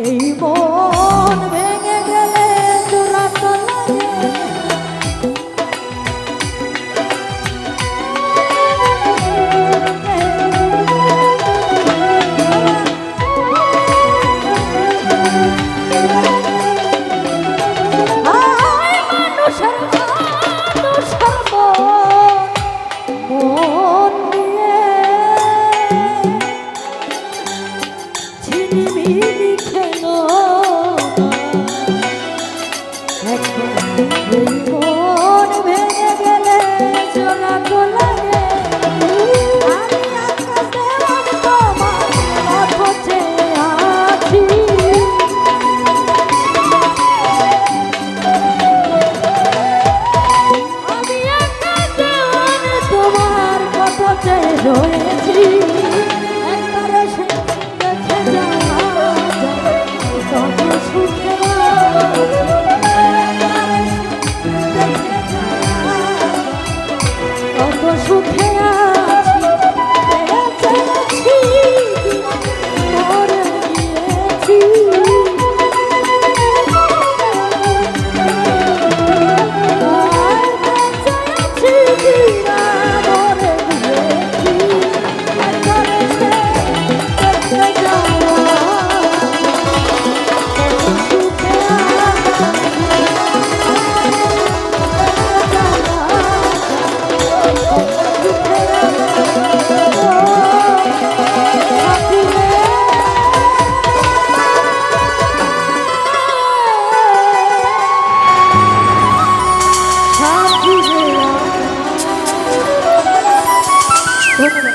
এই মন ভেঙে রয়েছি Look.